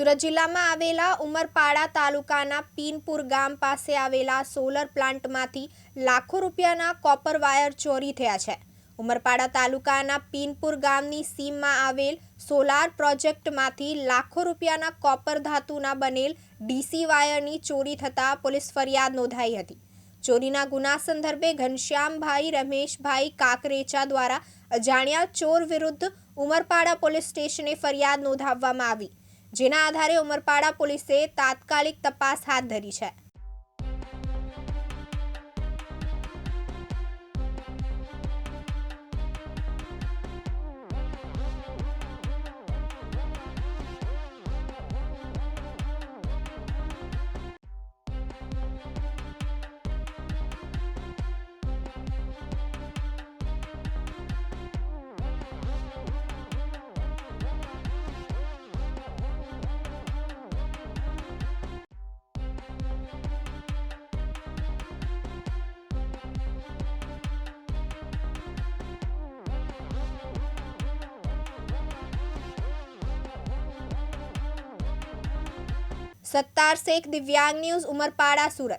સુરત જિલ્લામાં આવેલા ઉમરપાડા તાલુકાના પીનપુર ગામ પાસે આવેલા સોલર પ્લાન્ટમાંથી લાખો રૂપિયાના કોપર વાયર ચોરી થયા છે. ઉમરપાડા તાલુકાના પીનપુર ગામની સીમમાં આવેલ સોલાર પ્રોજેક્ટમાંથી લાખો રૂપિયાના કોપર ધાતુના બનેલ ડીસી વાયરની ચોરી થતાં પોલીસ ફરિયાદ નોંધાઈ હતી. ચોરીના ગુના સંદર્ભે ઘનશ્યામભાઈ, રમેશભાઈ કાકરેચા દ્વારા અજાણ્યા ચોર વિરુદ્ધ ઉમરપાડા પોલીસ સ્ટેશને ફરિયાદ નોંધાવવામાં આવી. જેના આધારે ઉમરપાડા પોલીસે તાત્કાલિક તપાસ હાથ ધરી છે. સત્તાર શેખ દિવ્યાંગ ન્યૂઝ ઉમરપાડા સુરત.